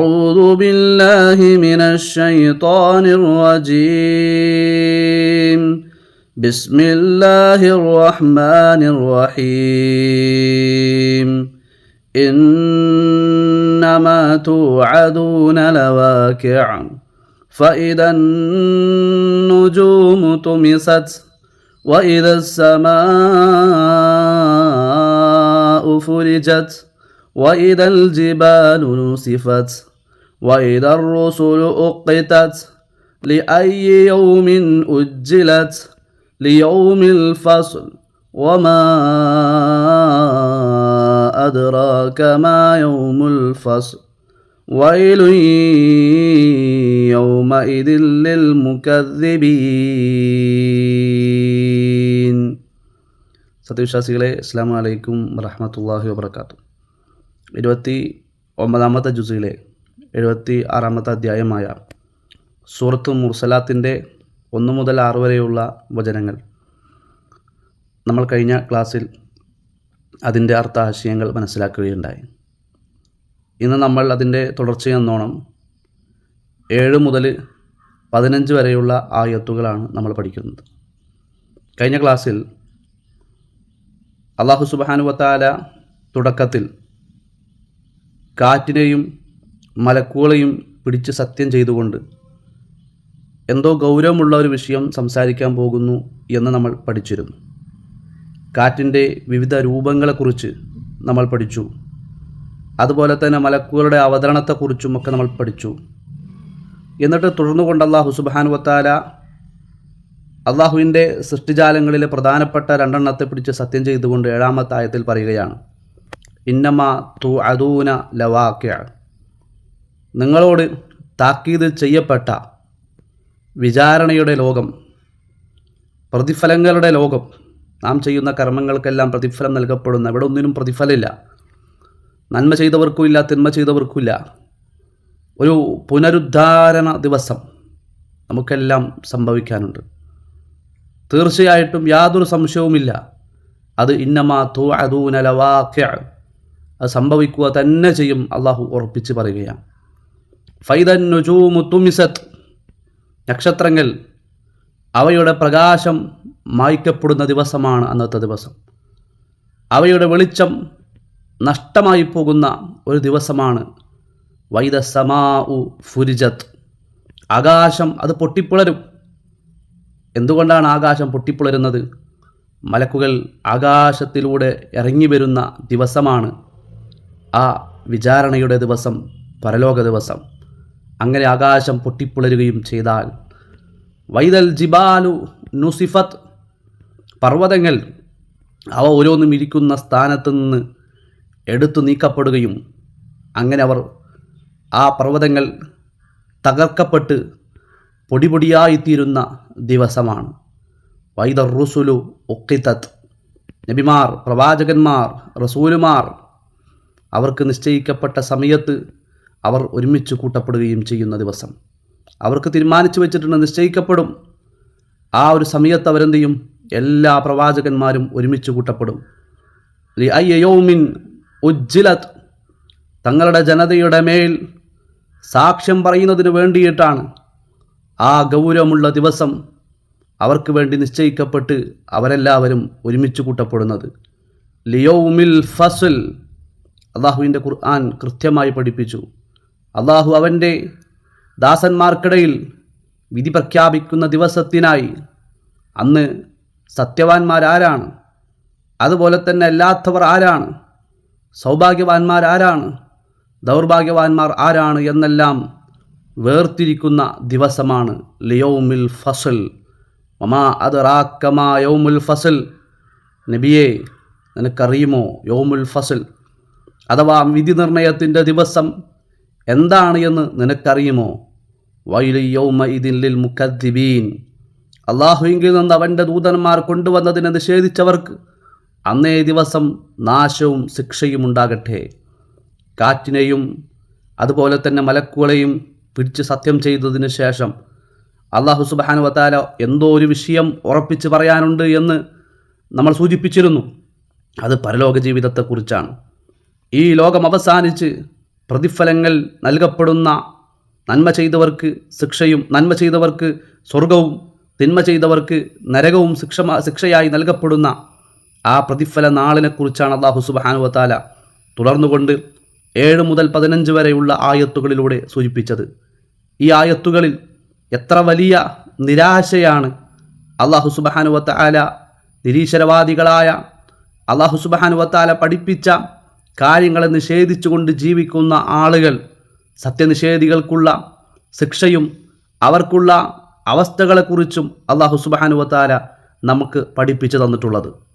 أعوذ بالله من الشيطان الرجيم. بسم الله الرحمن الرحيم. إنما توعدون لواقع. فإذا النجوم طمست وإذا السماء فرجت وإذا الجبال نسفت وإذا الرسل أقتت لأي يوم أجلت ليوم الفصل وما أدراك ما يوم الفصل ويل يومئذ للمكذبين സത്യവിശ്വാസികളെ അസ്സാം വലൈക്കും വറഹമത്തല്ലാഹി വബർക്കാത്തു ഇരുപത്തി ഒമ്പതാമത്തെ ജുസിലെ എഴുപത്തി ആറാമത്തെ അധ്യായമായ സൂറത്ത് മുർസലാത്തിന്റെ ഒന്ന് മുതൽ ആറ് വരെയുള്ള വചനങ്ങൾ. നമ്മൾ കഴിഞ്ഞ ക്ലാസ്സിൽ അതിന്റെ അർത്ഥാശയങ്ങൾ മനസ്സിലാക്കുകയുണ്ടായി. ഇന്ന് നമ്മൾ അതിന്റെ തുടർച്ചയെന്നോണം ഏഴ് മുതൽ പതിനഞ്ച് വരെയുള്ള ആയത്തുകളാണ് നമ്മൾ പഠിക്കുന്നത്. കഴിഞ്ഞ ക്ലാസ്സിൽ അള്ളാഹു സുബാനുവത്താല തുടക്കത്തിൽ കാറ്റിനെയും മലക്കുകളെയും പിടിച്ച് സത്യം ചെയ്തുകൊണ്ട് എന്തോ ഗൗരവമുള്ള ഒരു വിഷയം സംസാരിക്കാൻ പോകുന്നു എന്ന് നമ്മൾ പഠിച്ചിരുന്നു. കാറ്റിന്റെ വിവിധ രൂപങ്ങളെക്കുറിച്ച് നമ്മൾ പഠിച്ചു. അതുപോലെ തന്നെ മലക്കുകളുടെ അവതരണത്തെക്കുറിച്ചും ഒക്കെ നമ്മൾ പഠിച്ചു. എന്നിട്ട് തുടർന്നു കൊണ്ട് അള്ളാഹു സുബാനുവത്താല അള്ളാഹുവിന്റെ സൃഷ്ടിജാലങ്ങളിലെ പ്രധാനപ്പെട്ട രണ്ടെണ്ണത്തെ പിടിച്ച് സത്യം ചെയ്തുകൊണ്ട് ഏഴാമത്തെ ആയത്തിൽ പറയുകയാണ്. ഇന്നമ തു അദൂന ലവാക്യ നിങ്ങളോട് താക്കീത് ചെയ്യപ്പെട്ട വിചാരണയുടെ ലോകം പ്രതിഫലങ്ങളുടെ ലോകം നാം ചെയ്യുന്ന കർമ്മങ്ങൾക്കെല്ലാം പ്രതിഫലം നൽകപ്പെടുന്ന ഇവിടെ ഒന്നിനും പ്രതിഫലമില്ല. നന്മ ചെയ്തവർക്കും ഇല്ല തിന്മ ചെയ്തവർക്കും ഇല്ല ഒരു പുനരുദ്ധാരണ ദിവസം നമുക്കെല്ലാം സംഭവിക്കാനുണ്ട്. തീർച്ചയായിട്ടും യാതൊരു സംശയവുമില്ല. അത് ഇന്നമാ തു അതൂനലവാക്യ അത് സംഭവിക്കുക തന്നെ ചെയ്യും അള്ളാഹു ഉറപ്പിച്ച് പറയുകയാണ്. ഫൈദൻ തുമിസത്ത് നക്ഷത്രങ്ങൾ അവയുടെ പ്രകാശം മായ്ക്കപ്പെടുന്ന ദിവസമാണ് അന്നത്തെ ദിവസം. അവയുടെ വെളിച്ചം നഷ്ടമായി പോകുന്ന ഒരു ദിവസമാണ് വൈദ സമാ ഉ ഫുരിജത്ത് ആകാശം അത് പൊട്ടിപ്പിളരും. എന്തുകൊണ്ടാണ് ആകാശം പൊട്ടിപ്പിളരുന്നത്? മലക്കുകൾ ആകാശത്തിലൂടെ ഇറങ്ങി വരുന്ന ദിവസമാണ് ആ വിചാരണയുടെ ദിവസം പരലോക ദിവസം. അങ്ങനെ ആകാശം പൊട്ടിപ്പുളരുകയും ചെയ്താൽ വൈദൽ ജിബാലു നുസിഫത്ത് പർവതങ്ങൾ അവ ഓരോന്നും ഇരിക്കുന്ന സ്ഥാനത്ത് നിന്ന് എടുത്തു നീക്കപ്പെടുകയും അങ്ങനെ അവർ ആ പർവതങ്ങൾ തകർക്കപ്പെട്ട് പൊടിപൊടിയായിത്തീരുന്ന ദിവസമാണ്. വൈദർ റുസുലു ഒക്കിത്തത്ത് നബിമാർ പ്രവാചകന്മാർ റസൂലുമാർ അവർക്ക് നിശ്ചയിക്കപ്പെട്ട സമയത്ത് അവർ ഒരുമിച്ച് കൂട്ടപ്പെടുകയും ചെയ്യുന്ന ദിവസം. അവർക്ക് തീരുമാനിച്ചു വെച്ചിട്ടുണ്ട് നിശ്ചയിക്കപ്പെടും. ആ ഒരു സമയത്ത് അവരെന്ത് ചെയ്യും എല്ലാ പ്രവാചകന്മാരും ഒരുമിച്ച് കൂട്ടപ്പെടും. ലി ഉജ്ജിലത്. തങ്ങളുടെ ജനതയുടെ മേൽ സാക്ഷ്യം പറയുന്നതിന് വേണ്ടിയിട്ടാണ് ആ ഗൗരവമുള്ള ദിവസം അവർക്ക് വേണ്ടി നിശ്ചയിക്കപ്പെട്ട് അവരെല്ലാവരും ഒരുമിച്ച് കൂട്ടപ്പെടുന്നത്. ലിയോമിൽ ഫസുൽ. അള്ളാഹുവിന്റെ ഖുർആൻ കൃത്യമായി പഠിപ്പിച്ചു. അള്ളാഹു അവന്റെ ദാസന്മാർക്കിടയിൽ വിധി പ്രഖ്യാപിക്കുന്ന ദിവസത്തിനായി അന്ന് സത്യവാന്മാരാരാണ് അതുപോലെ തന്നെ അല്ലാത്തവർ ആരാണ്? സൗഭാഗ്യവാന്മാരാരാണ് ദൗർഭാഗ്യവാന്മാർ ആരാണ്? എന്നെല്ലാം വേർതിരിക്കുന്ന ദിവസമാണ് ലിയോമിൽ ഫസൽ. മമാ അത് റാക്കമാ യൗമുൽ ഫസൽ. നബിയെ നിനക്കറിയുമോ യോമുൽ ഫസൽ? അഥവാ വിധി നിർണയത്തിന്റെ ദിവസം എന്താണ് എന്ന് നിനക്കറിയുമോ? വൈലി യൗമ ഇതിൽ മുക്കദ്ദിബീൻ. അള്ളാഹുവിങ്കിൽ നിന്ന് അവന്റെ ദൂതന്മാർ കൊണ്ടുവന്നതിനെ നിഷേധിച്ചവർക്ക് അന്നേ ദിവസം നാശവും ശിക്ഷയും ഉണ്ടാകട്ടെ. കാറ്റിനെയും അതുപോലെ തന്നെ മലക്കുകളെയും പിടിച്ച് സത്യം ചെയ്തതിന് ശേഷം അള്ളാഹു സുബാനു വത്താല എന്തോ ഒരു വിഷയം ഉറപ്പിച്ച് പറയാനുണ്ട് എന്ന് നമ്മൾ സൂചിപ്പിച്ചിരുന്നു. അത് പരലോക ജീവിതത്തെക്കുറിച്ചാണ് ഈ ലോകം അവസാനിച്ച് പ്രതിഫലങ്ങൾ നൽകപ്പെടുന്ന നന്മ ചെയ്തവർക്ക് ശിക്ഷയും നന്മ ചെയ്തവർക്ക് സ്വർഗവും തിന്മ ചെയ്തവർക്ക് നരകവും ശിക്ഷ ശിക്ഷയായി നൽകപ്പെടുന്ന ആ പ്രതിഫല നാളിനെക്കുറിച്ചാണ് അള്ളാഹു സുബാനുവത്താല തുടർന്നുകൊണ്ട് ഏഴ് മുതൽ പതിനഞ്ച് വരെയുള്ള ആയത്തുകളിലൂടെ സൂചിപ്പിച്ചത്. ഈ ആയത്തുകളിൽ എത്ര വലിയ നിരാശയാണ് അള്ളാഹു സുബാനുവത്താല നിരീശ്വരവാദികളായ അള്ളാഹു സുബാനുവത്താല പഠിപ്പിച്ച കാര്യങ്ങളെ നിഷേധിച്ചുകൊണ്ട് ജീവിക്കുന്ന ആളുകൾ സത്യനിഷേധികൾക്കുള്ള ശിക്ഷയും അവർക്കുള്ള അവസ്ഥകളെക്കുറിച്ചും അള്ളാഹു സുബാനുവത്താല നമുക്ക് പഠിപ്പിച്ചു തന്നിട്ടുള്ളത്.